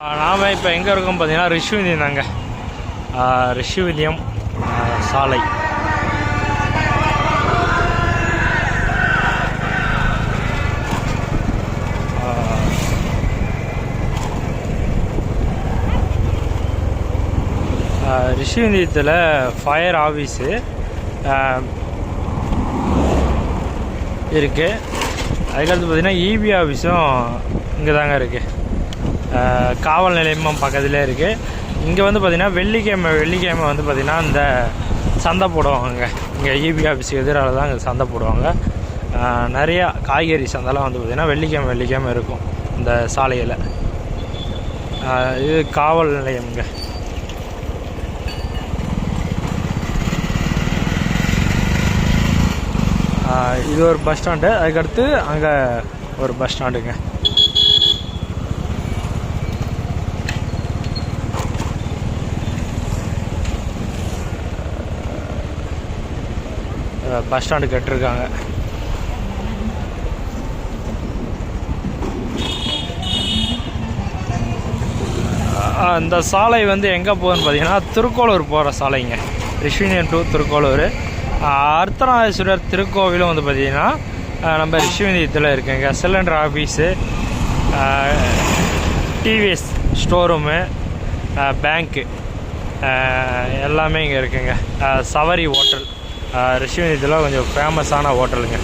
நாம் இப்போ எங்கே இருக்கோம் பார்த்தீங்கன்னா ரிஷிவிந்தியம் தாங்க. ரிஷிவிந்தியம் ஆ, சாலை. ரிஷி ஆ, ரிஷிவிந்தியத்தில் ஃபயர் ஆஃபீஸு இருக்குது அதுக்கடுத்து பார்த்தீங்கன்னா இபி ஆஃபீஸும் இங்கே தாங்க இருக்குது காவல் நிலையமும் பக்கத்துலேயே இருக்குது இங்கே வந்து பார்த்திங்கன்னா வெள்ளிக்கிழமை வெள்ளிக்கிழமை வந்து பார்த்திங்கன்னா இந்த சந்தை போடுவாங்க. இங்கே இபி ஆஃபீஸுக்கு எதிராக தான் இங்கே சந்தை போடுவாங்க. நிறையா காய்கறி சந்தைலாம் வந்து பார்த்திங்கன்னா வெள்ளிக்கிழமை வெள்ளிக்கிழமை இருக்கும் இந்த சாலையில். இது காவல் நிலையம்ங்க இது ஒரு பஸ் ஸ்டாண்டு அதுக்கடுத்து அங்கே ஒரு பஸ் ஸ்டாண்டுங்க பஸ் ஸ்டாண்டு கட்டிருக்காங்க. அந்த சாலை வந்து எங்கே போகுதுன்னு பார்த்தீங்கன்னா திருக்கோளூர் போகிற சாலைங்க. ரிஷ்வினியன் டு திருக்கோளூர். அஹ் அர்த்தநாதீஸ்வரர் திருக்கோவிலும் வந்து பார்த்தீங்கன்னா நம்ம ரிஷ்வினியத்தில் இருக்குங்க. Cylinder office TVS showroom bank எல்லாமே இங்கே இருக்குங்க. சவரி ஹோட்டல். ரிஷிவந்தியத்தில் கொஞ்சம் ஃபேமஸான ஹோட்டலுங்க